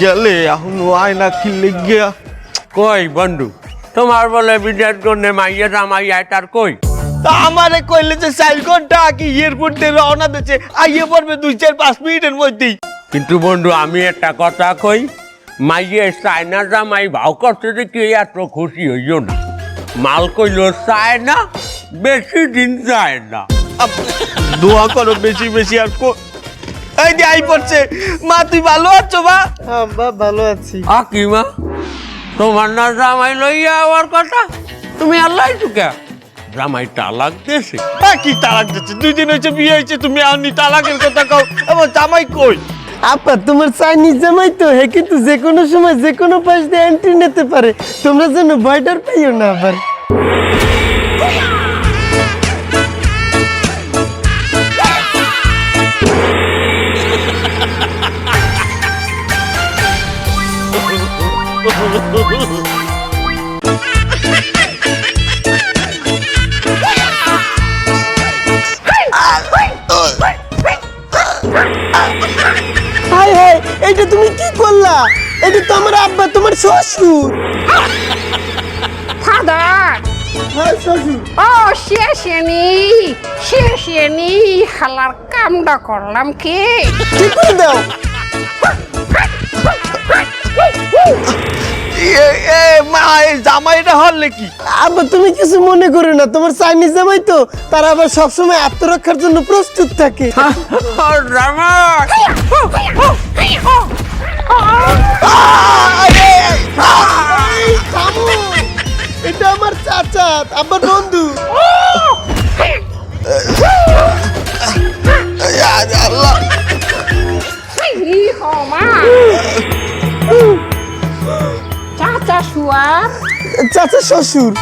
গেলে এখন আয়না কিনলে গিয়া। কই বন্ধু তোমার বলে বিদেশ গন্যে মাইয়া জামাই তার কই? তা আমারে কইলে যে চার ঘণ্টা কি এয়ারপোর্ট দিয়ে রওনা দিচ্ছে আইয়ে পড়বে দুই চার পাঁচ মিনিটের মধ্যেই। কিন্তু বন্ধু আমি একটা কথা কই মাইয়ে চায়না জামাই ভাও করতে দেখি এত খুশি হইও না। মাল কইল চায় না বেশি দিন যায় না। দোয়া করো বেশি বেশি আর কো- এই যে আই পড়ছে। মা তুই ভালো আছো মা? আব্বা ভালো আছি। আকিমা তোমার না জামাই লইয়া কথা? তুমি আল্লাহ চুকা জামাই তালাক হ্যাঁ কি তালাক দিচ্ছে দুই দিন হয়েছে বিয়ে হয়েছে তুমি আনি তালাকের কথা কও। আমার জামাই কই? আপা তোমার চাইনিজ জামাই তো হে কিন্তু যে কোনো সময় যে কোনো পাশ দিয়ে এন্ট্রি নিতে পারে। তোমরা যেন ভয়ডার পাইও না আবার। শ্বশুর ফাদার হ্যাঁ শ্বশুর ও শেষেনি শেষেনি হালার কামটা করলাম কি কি করে দাও এ এ, মা জামাইটা হলে কি আব্বা তুমি কিছু মনে করো না তোমার চাইনিজ জামাই তো তারা আবার সবসময় আত্মরক্ষার জন্য প্রস্তুত থাকে জামাই। এটা আমার চাচা, আমার বন্ধু। আল্লাহ চাচা শুয়ার চাচা শ্বশুর।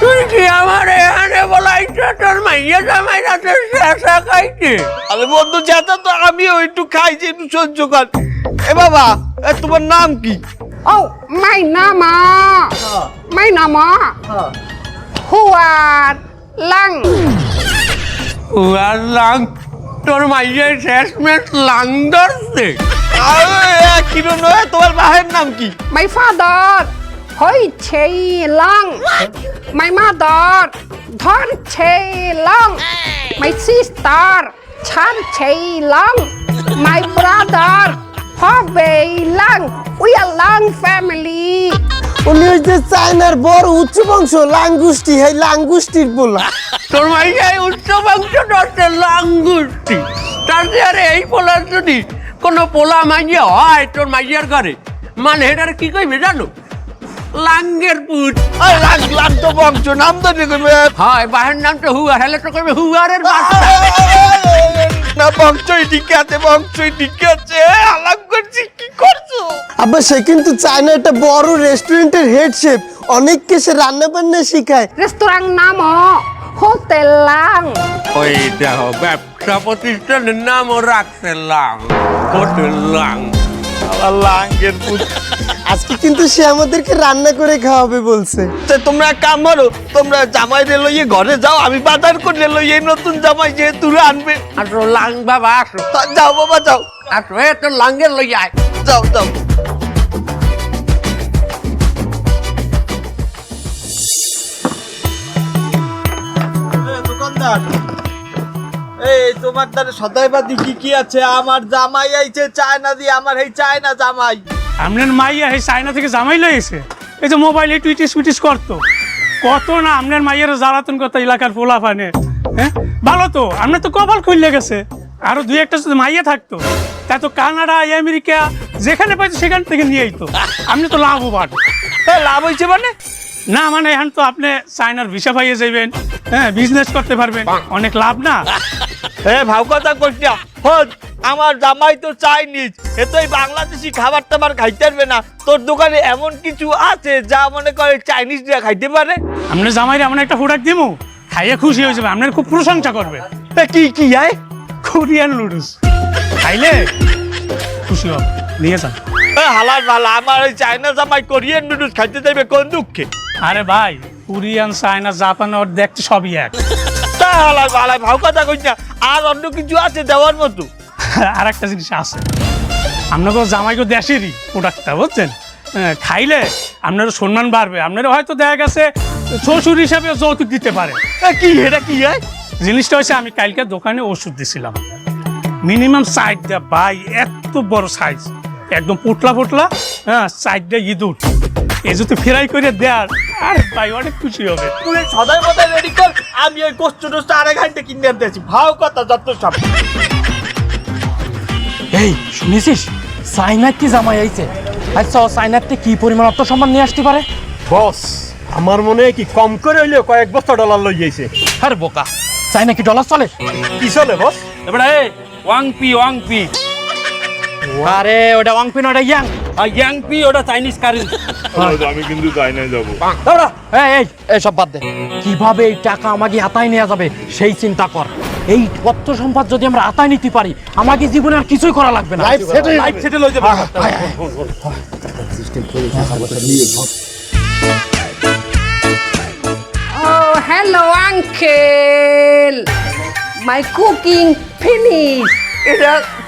তুই কি আমার এখানে বলাইছো তোর মাইয়া জামাই রাতে শেষা খাইছে আরে বন্ধু যেটা তো আমিও একটু খাইছি একটু সহ্য কর এ বাবা এ তোমার নাম কি? ও মাই নামা। মাই নামা। হুয়ার লাং। উয়ার লাং তোর মাইয়া শেষমেশ লাং ধরছে। আরে এ, কিরো নয় তোমার বাহের নাম কি? মাই ফাদার হই ছেই লাং। মাই মাদার ধর ছেই লাং। মাই সিস্টার ছান ছেই লাং। মাই ব্রাদার হবে লাং উই আর লাং ফ্যামিলি উনি ওই যে চায়নার বড় উচ্চ বংশ লাঙ্গুষ্টি হ্যাঁ লাঙ্গুষ্টির বলা। তোর মাইয়াই উচ্চ বংশ ধরছে লাঙ্গুষ্টি। তার যে আরে এই পোলা যদি কোনো পোলা মাইয়া হয় তোর মাইয়ার ঘরে মানে এটার কি কইবে জানো? লাঙ্গের পুট। আরে লাগ লাগ তো বংশ নাম তো দেখবে হয় বাহের নাম তো হুয়ার হেলে তো কইবে হুয়ারের বাচ্চা না বংশই ঠিক আছে বংশই ঠিক আছে। আলাপ করছি কি করছ? আবার সে কিন্তু চায়না একটা বড় রেস্টুরেন্টের হেড শেফ অনেককে সে রান্না বান্না শিখায়। রেস্তোরাঁ নাম হোটেল লাং। ওই দেখো ব্যবসা প্রতিষ্ঠানের নামও রাখছে লাং হোটেল লাং। আজকে কিন্তু সে আমাদেরকে রান্না করে খাওয়াবে বলছে। তো তোমরা এক কাম করো তোমরা জামাই রে লইয়ে ঘরে যাও আমি বাজার করে লইয়ে নতুন জামাই যেহেতু আনবে। আসো লাং বাবা আসো। যাও বাবা যাও। আসো এ তোর লাঙ্গের লই আয়। যাও যাও। দোকানদার। এই তোমার দ্বারা সদাইবাদি কি কি আছে? আমার জামাই আইছে চায়না দিয়ে আমার এই চায়না জামাই। আপনার মাইয়া এই চায়না থেকে জামাই লয়েছে এই যে মোবাইলে টুইটিস টুইটিস করতো। কত না আপনার মাইয়ের জ্বালাতন করতো এলাকার পোলা পানে হ্যাঁ? ভালো তো আপনার তো কপাল খুললে গেছে। আরও দুই একটা যদি মাইয়া থাকতো তা তো কানাডা আমেরিকা যেখানে পাইতো সেখান থেকে নিয়ে আইতো। আপনি তো লাভবান হ্যাঁ লাভ হয়েছে মানে? না মানে এখন তো আপনি চায়নার ভিসা পাইয়ে যাবেন হ্যাঁ বিজনেস করতে পারবেন। অনেক লাভ না? হ্যাঁ ভাব কথা করছি হন আমার জামাই তো চাইনিজ। এ তো এই বাংলাদেশি খাবার টাবার খাইতে পারবে না। তোর দোকানে এমন কিছু আছে যা মনে করে চাইনিজরা খাইতে পারে? আপনি জামাইরে এমন একটা প্রোডাক্ট দিমু। খাইয়ে খুশি হয়ে যাবে আপনার খুব প্রশংসা করবে। এ, কি কি আয়? কোরিয়ান নুডলস খাইলে খুশি হবে। নিয়ে যান এ, হালাল ভালা আমার ওই চাইনা জামাই কোরিয়ান নুডলস খাইতে যাবে কোন দুঃখে? আরে ভাই কোরিয়ান চায়না জাপান ওর দেখতে সবই এক। তা হালাল ভালা ভাব কথা কইছি না। আর অন্য কিছু আছে দেওয়ার মতো। আর একটা জিনিস আছে। আপনাকে জামাইকে দেশেরই প্রোডাক্টটা বুঝছেন? হ্যাঁ, খাইলে আপনার সম্মান বাড়বে। আপনারা হয়তো দেখা গেছে শ্বশুর হিসাবে যৌতুক দিতে পারে। এ, কি? এটা কি হয় জিনিসটা হচ্ছে আমি কালকে দোকানে ওষুধ দিছিলাম। মিনিমাম সাইডটা ভাই এত বড় সাইজ একদম পোটলা পোটলা হ্যাঁ সাইডটা ইঁদুর। এ যদি ফ্রাই করে দেয়ার আরে। ভাই অনেক খুশি হবে। তুই সদাই মতো রেডি কর আমি ওই কষ্ট টষ্ট আড়াই ঘণ্টা কিনে আনতে আছি ভাও কথা যত সব। এই শুনেছিস? সাইনার কি জামাই আইছে? আচ্ছা ও সাইনারতে কি পরিমাণ আত্মসম্মান নিয়ে আসতে পারে? বস আমার মনে হয় কি কম করে হইলেও কয়েক বস্তা ডলার লই যাইছে আরে বোকা চাইনা কি ডলার চলে? কি চলে বস? এবারে ওয়াংপি ওয়াংপি। আরে ওটা ওয়াংপি না ওটা ইয়াং। আর ইয়াংপি ওটা চাইনিজ কারেন্সি আমি কিন্তু চাইনায় যাব। দাঁড়া এই এই। এই সব বাদ দে। কীভাবে এই টাকা আমাকে আতায় নেওয়া যাবে সেই চিন্তা কর। এই অর্থ সম্পদ যদি আমরা আতায় নিতে পারি আমাকে জীবনে আর কিছুই করা লাগবে না। লাইফ সেটেল হয়ে যাবে। Oh, hello, uncle. My cooking finished.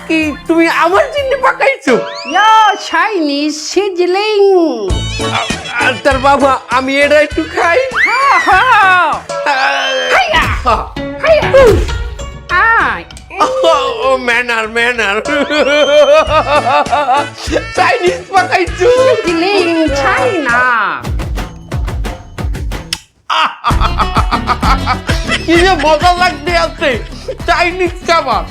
কি তুমি আমার জন্য পাকাইছো? Chinese sizzling. আর তার বাবা আমি এটা একটু খাই. ও ম্যানার ম্যানার। চাইনিজ পাকাইছো। Sizzling China. কি যে মজা লাগতে আছে। চাইনিজ খাবার।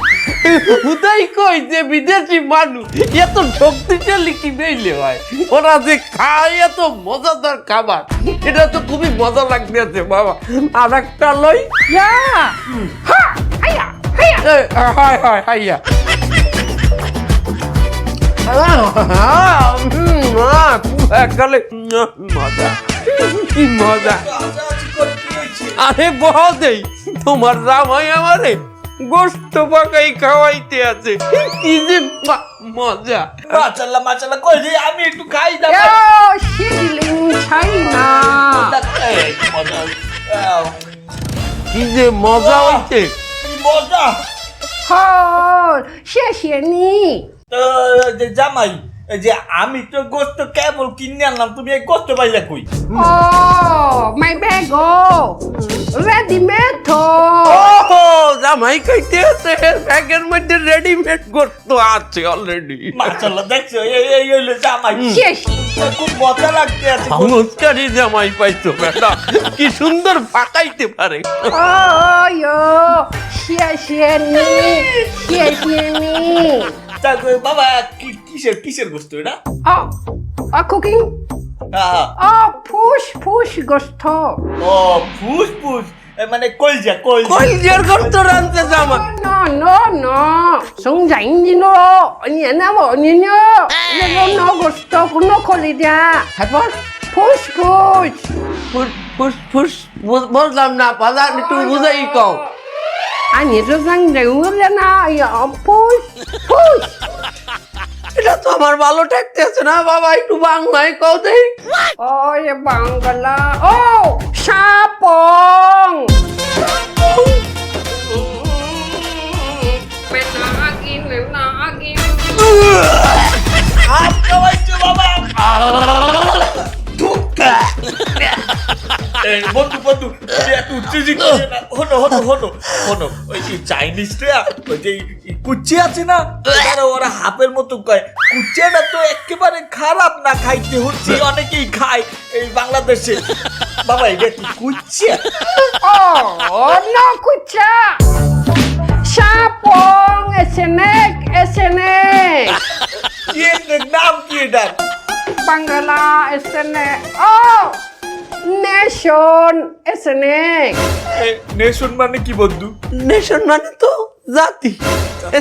হুদাই কই যে বিদেশি মানুষ এত শক্তিশালী কি বেইলে হয় ওরা যে খায় এত মজাদার খাবার এটা তো খুবই মজা লাগতে আছে বাবা। আর একটা লই। হায় হায় হাইয়া। মজা। কি মজা। আরে বদেই তোমার রামাই আমারে গোস্ত পাকাই খাওয়াইতে আছে। কি যে মজা। মাচাল্লা মাচাল্লা কই যে আমি একটু খাই দাও শিগলিং ছাই না। কি যে মজা হইছে। মজা। হ্যাঁ শেষে নি। জামাই যে আমি তো গোস্ত কেবল কিনে আনলাম তুমি এই গোস্ত পাইলা কই? ও মাই ব্যাগ ও রেডিমেড তো। ও জামাই কইতে আছে ব্যাগের মধ্যে রেডিমেড গোস্ত আছে অলরেডি মাশাআল্লাহ দেখছ এই এই হইল জামাই। শেষ। খুব মজা লাগতে আছে। জামাই পাইছো কি সুন্দর পাকাইতে পারে। ও ইয়ো শিয়া তা কই, বাবা কি কিসের কিসের গোস্ত এটা Oh, oh cooking. আহ, Oh, push push gusto. ও ফুস ফুস এ মানে কলজা কলজা কলজের গোস্ত রানতে জামা nhẹ nào bỏ nhẹ nhớ. Nó nó nó gusto cũng nó kholi ra. তারপর. ফুস ফুস ফুস বু- বুঝলাম না পাদা একটু বুঝাই কও Răng đều ra na, ya push push. এটা তো আমার ভালো ঠেকতে আছে না বাবা একটু বাংলায় কও দেই Oh. Oh. হাত খাওয়াইছো বাবা ধুকা এই বন্ধু বন্ধু একটু উত্তেজিত না হনো হনো হনো হনো ওই যে চাইনিজটা ওই যে কুচি আছে না ওরা ওরা হাফের মতো কয় কুচিয়াটা তো একেবারে খারাপ না খাইতে হচ্ছে অনেকেই খায় এই বাংলাদেশে বাবা এটা কি কুচিয়া Oh, no kucha. Sapong, esnek, esnek. কি নাম কি এটা Bangala, esnek. Oh, nation, esnek. Nation মানে কি বন্ধু? নেশন মানে তো জাতি।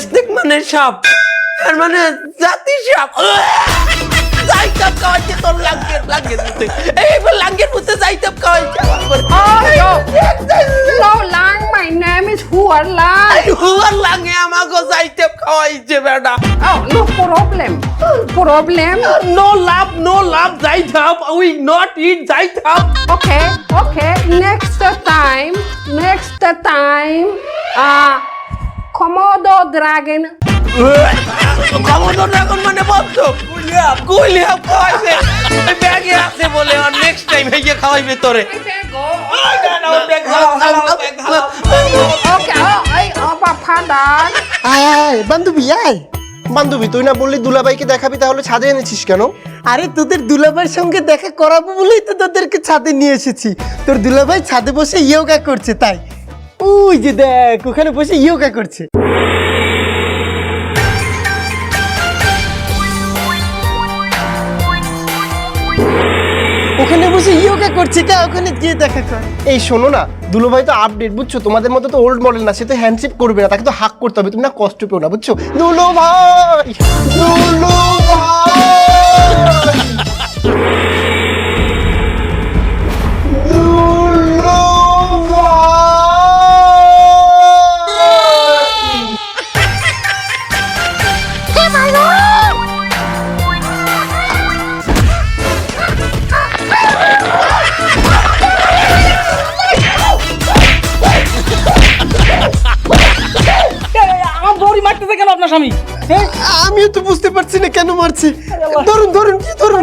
স্নেক মানে সাপ। আর মানে জাতি সাপ। যাইতাম তো তোর লাঙ্গের লাঙ্গের মধ্যে। এইবার লাঙ্গের মধ্যে যাইতাম খাওয়াইছে lung my Lo lang, my name is Huan Lang. এই হুয়ার লাঙ্গে আমাকে যাইতাম খাওয়াইছে বেটা Oh, no problem. Problem. No love no love যাইতাম উই নট ইট যাইতাম Okay, okay. Next time, next time. Uh, Komodo dragon মানে খাওয়াইছে। ব্যাগে আছে বলে আর নেক্সট টাইম খাওয়াইবে তোরে। বান্ধবী আয়। বান্ধবী তুই না বললি দুলাভাইকে দেখাবি তাহলে ছাদে এনেছিস কেন? আরে তোদের দুলাভাইয়ের সঙ্গে দেখা করাবো বলেই তো তোদেরকে ছাদে নিয়ে এসেছি। তোর দুলাভাই ছাদে বসে ইয়োগা করছে তাই। ওই যে দেখ ওখানে বসে ইয়োগা করছে। ওখানে বসে ইয়োগা করছে, কা, ওখানে গিয়ে দেখা কর। এই শোনো না, দুলোভাই তো আপডেট বুঝছ? তোমাদের মতো তো ওল্ড মডেল না, সে তো হ্যান্ডশেক করবে না, তাকে তো হাক করতে হবে, তুমি না কষ্ট পেও না, বুঝছ? দুলো ভাই কেন মারছে? ধরুন ধরুন কি ধরুন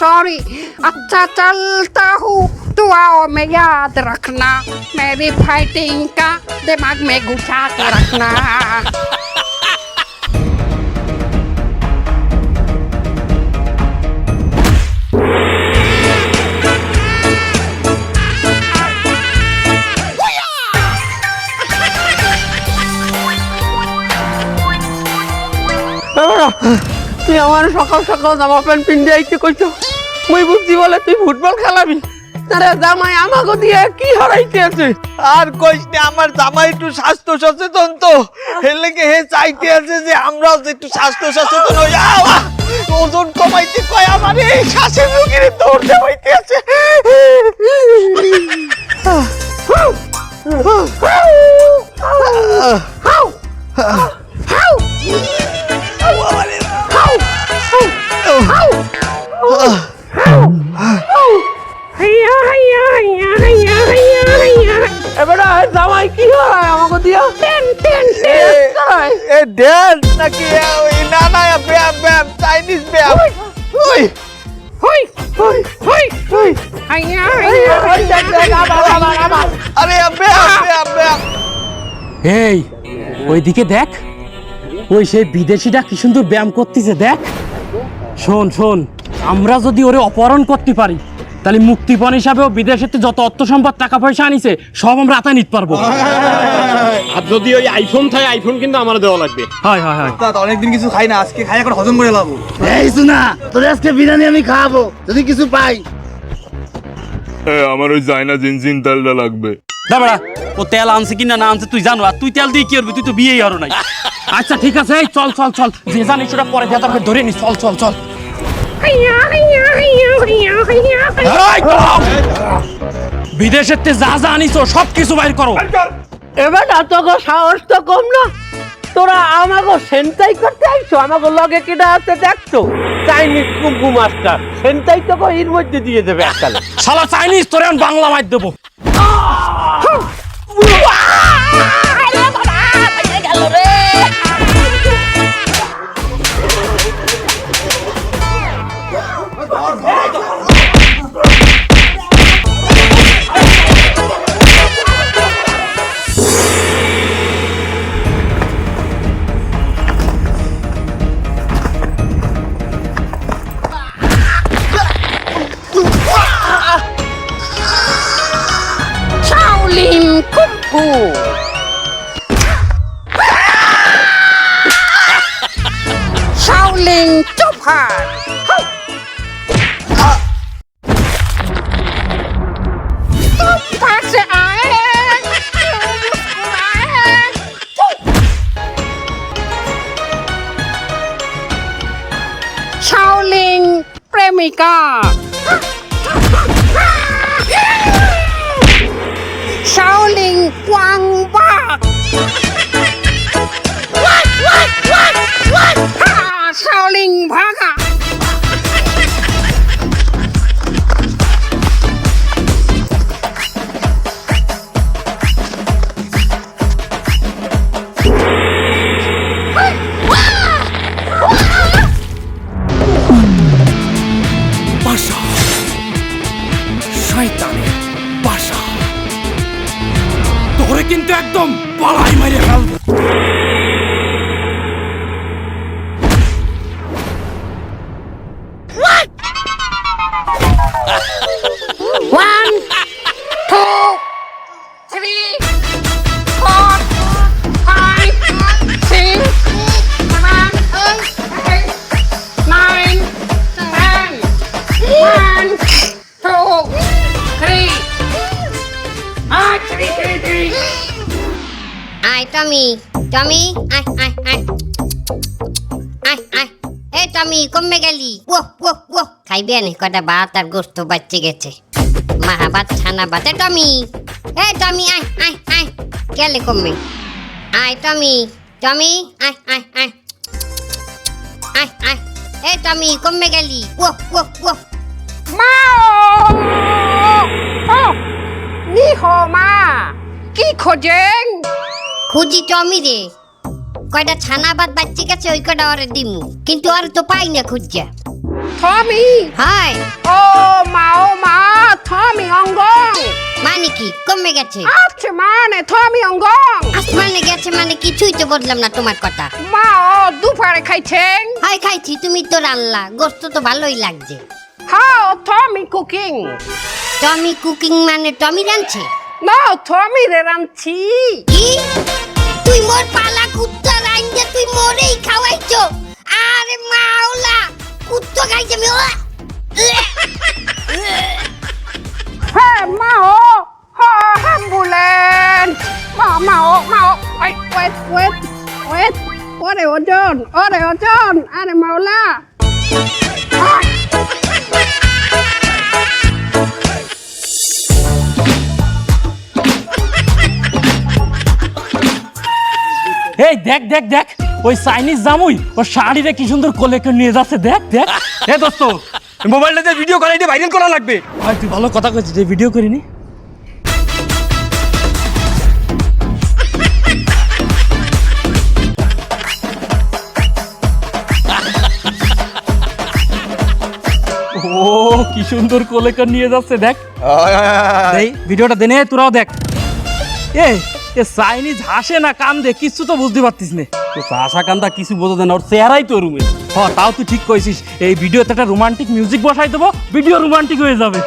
sorry. अच्छा चलता हूँ। दुआओं में याद रखना। मेरी फाइटिंग का दिमाग में घुसा के रखना। আমার সকাল সকাল জামা প্যান্ট পিন্ডে আইতে কইছো মুই বুঝছি বলে তুই ফুটবল খেলাবি? আরে জামাই আমাকে দিয়ে কি হারাইতে আছে? আর কইস না আমার জামাই একটু স্বাস্থ্য সচেতন তো। লেগে হে চাইতে আছে যে আমরাও যে একটু স্বাস্থ্য সচেতন হই। ওজন কমাইতে কয় আমার? এই শ্বাসের রোগীর দৌড় দেওয়াইতে আছে। দেন? নাকি না না ব্যায়াম ব্যায়াম চাইনিজ ব্যায়াম। ওই হই হই হই হই আইয়া আইয়া আরে ব্যায়াম ব্যায়াম ব্যায়াম। এই ওইদিকে দেখ। ওই সেই বিদেশিটা কি সুন্দর ব্যায়াম করতেছে দেখ। শোন শোন আমরা যদি ওরে অপহরণ করতে পারি তাহলে মুক্তিপণ হিসাবেও বিদেশেতে যত অর্থ সম্পদ টাকা পয়সা আনিছে সব আমরা হাতে নিতে পারব। আর যদি ওই আইফোন থাকে আইফোন কিন্তু আমার দেওয়া লাগবে। হয় হয় হয়। তা অনেকদিন কিছু খাই না আজকে খাই এখন হজম করে লাভ এই শোনা তোর আজকে বিরিয়ানি আমি খাওয়াবো যদি কিছু পাই। এ, আমার ওই জায়না জিনজিন তেলটা লাগবে। দাঁড়া ও তেল আনছে কিনা না আনছে তুই জানো আর তুই তেল দিয়ে কি করবি? তুই তো বিয়েই হরো নাই। আচ্ছা ঠিক আছে এই চল চল চল। যে জানিস সেটা পরে ধরে নি চল চল চল। বিদেশের তে যা যা সব কিছু বাইর করো। এবার সাহস তো কম না। তোরা আমাকে সেন্টাই করতে আইছো? আমাকে লগে কিনা আছে দেখছ? চাইনিজ কুম্ফু মাস্টার সেন্টাই তোকে এর মধ্যে দিয়ে দেবে একটা শালা চাইনিজ তোরে বাংলা মার দেবো। Ooh. ลิ卡 টমি আয় আয় আয় আয় আয় এ টমি কমবে গেলি। ও ও ও খাইবে নে কটা ভাত আর গোস্ত বাচ্চে গেছে। মাহা ভাত ছানা ভাত। এ টমি এ টমি আয় আয় আয়। গেলে কমবে। আয় টমি টমি আয় আয় আয়। আয় আয়। এ টমি কমবে গেলি। ও ও ও Mao! Oh, ni hò ma. কি খোঁজেন? খুঁজি টমি রে। কয়টা ছানা ভাত বাচ্চে গেছে ওই কটা ওরে দিমু। কিন্তু আর তো পাই না খুঁজা। থমি? হায়। ও মা ও মা থমি অঙ্গং। মানে কি? কমে গেছে। আচ্ছা মানে থমি অঙ্গং। আসমানে গেছে মানে কিছুই তো বললাম না তোমার কথা। মা ও দুপুরে খাইছেন। হাই খাইছি তুমি তো রান্না গোস্ত তো ভালোই লাগছে। How Tommy cooking. Tommy cooking মানে টমি রাঁধছে? না থমি রে রাঁধছি। কি? তুই মোর পালা কুত্তা রাইন্দে তুই মোরেই খাওয়াইছো। আরে মাওলা, কুত্তা খাইছে আমি! হ্যাঁ মা ও অ্যাম্বুলেন্স মা মা ও মা ও ওয়েট ওয়েট ওয়েট ওয়েট। ওরে ওজন ওরে ওজন। আরে মাওলা। এই দেখ দেখ দেখ ওই চাইনিজ জামুই ওর কি সুন্দর কোলে করে নিয়ে যাচ্ছে দেখ দেখ। এ দোস্ত মোবাইলটা যে ভিডিও ভাইরাল করা লাগবে। ভাই তুই ভালো কথা কইছিস যে ভিডিও করিনি? ও কি সুন্দর নিয়ে যাচ্ছে দেখ। এই ভিডিওটা দেনে তোরাও দেখ। এ এ চাইনিজ হাসে না কান দে কিছু তো বুঝতে পারতিস নে। তো কান্দা কিছু বোঝা না ওর চেহারাই তো রুমে। হ তাও তুই ঠিক কইছিস এই ভিডিওতে একটা রোমান্টিক মিউজিক বসাই দেবো ভিডিও রোমান্টিক হয়ে যাবে।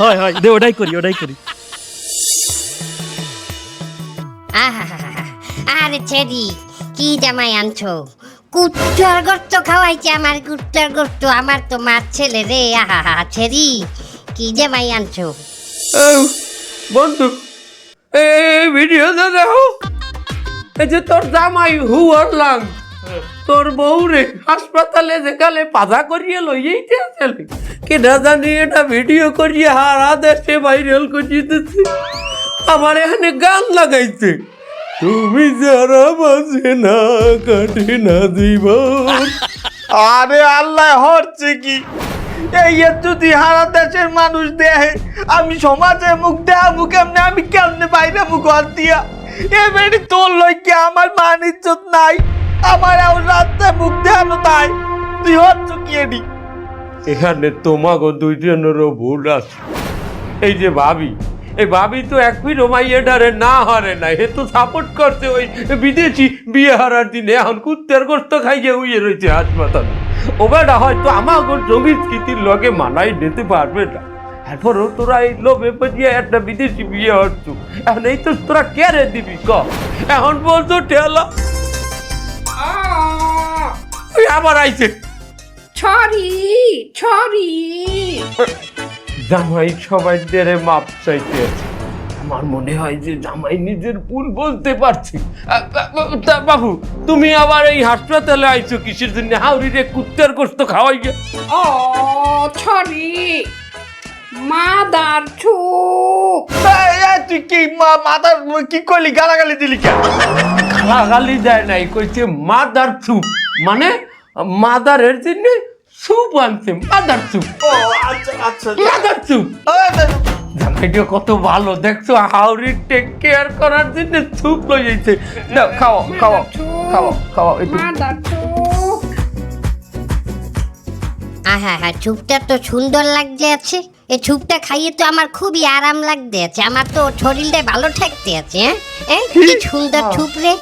হয় হয় দে ওটাই করি ওটাই করি। আরে ছেড়ি কি জামাই আনছো? কুত্তর গোস্ত খাওয়াইছে আমার কুত্তর গোস্ত আমার তো মার ছেলে রে আহা ছেড়ি কি জামাই আনছো? বন্ধু এই ভিডিওতে দেখো। এই যে তোর জামাই হুয়ার লাং তোর বউ রে হাসপাতালে যেখানে পাজা করিয়ে লইয়েইতে আসলে কেনা জানি এটা ভিডিও করিয়ে হারা দেশে ভাইরাল করিয়ে দিচ্ছে আমার এখানে গান লাগাইছে। তুমি যারা বাজে না কাটে না জীবন। আরে আল্লাহ হচ্ছে কি? এই যদি হারা দেশের মানুষ দেহে, আমি সমাজে মুখ দেখাবো কেমনে আমি কেমনে বাইরে মুখ হাত দিয়া এ বেড়ি তোর লইকে আমার মান ইজ্জত নাই, আমার এখন রাস্তায় মুখ দেখানো তাই তুই হচ্ছ কি এডি? এখানে তোমাকে দুইজনেরও ভুল আছে। এই যে ভাবি, এই ভাবি তো এক ফিরো মাইয়েটারে না হারে না হে তো সাপোর্ট করছে ওই বিদেশি বিয়ে হারার দিনে, এখন কুত্তের গোস্ত খাইয়ে উইয়ে রয়েছে হাসপাতালে ও বেটা হয়তো আমাকে সংস্কৃতির লগে মানাই নিতে পারবে না। তারপরও তোরা এই লোভে পচিয়ে একটা বিদেশি বিয়ে হচ্ছ। এখন এই তো তোরা কেড়ে দিবি ক? এখন বলতো ঠেলা। ওই আবার আইছে। ছড়ি ছড়ি। জামাই সবাই দেরে মাপ চাইতে আছে। আমার মনে হয় যে জামাই নিজের ভুল বলতে পারছি। তা বাবু তুমি আবার এই হাসপাতালে আইছো কিসের জন্য? হাউরি রে কুত্তার গোস্ত খাওয়াই গে ও ছড়ি মাদার ছুপ তুই কি মাথার কি করলি গালাগালি দিলি কে গালাগালি দেয় নাই কইছে মাদার সুপ মানে মাদারের জন্য সুপ আনছে মাদার সুপ ও আচ্ছা আচ্ছা। মাদার সুপ জামাইটা কত ভালো দেখছ? হাউরি টেক কেয়ার করার জন্য স্যুপ লই যাইছে না খাও খাও খাও খাও একটু। আহা হা ছুপটা তো সুন্দর লাগতে আছে। এই ছুপটা খাইয়ে তো আমার খুবই আরাম লাগতে আছে। আমার তো শরীরটা ভালো থাকতে আছে হ্যাঁ? এই, কি? সুন্দর ছুপ রে।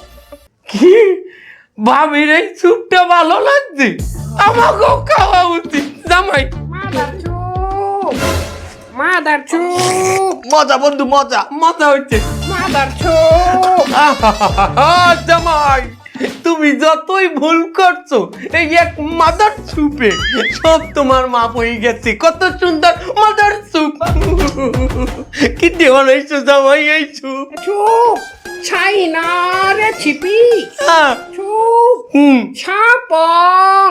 কি? ভাবির এই স্যুপটা ভালো লাগছে? আমাকেও খাওয়া উচিত। জামাই। মাদার ছুপ মজা বন্ধু মজা। মজা হচ্ছে। মাদার আহা, জামাই তুমি যতই ভুল করছ এই এক মাদার সুপে সব তোমার মাপ হয়ে গেছে। কত সুন্দর মাদার সুপ কি দেওয়া রয়েছো জামাই এই সুপ ছুপ চাইনা রেসিপি হ্যাঁ। ছুপ হুম। ছাপং।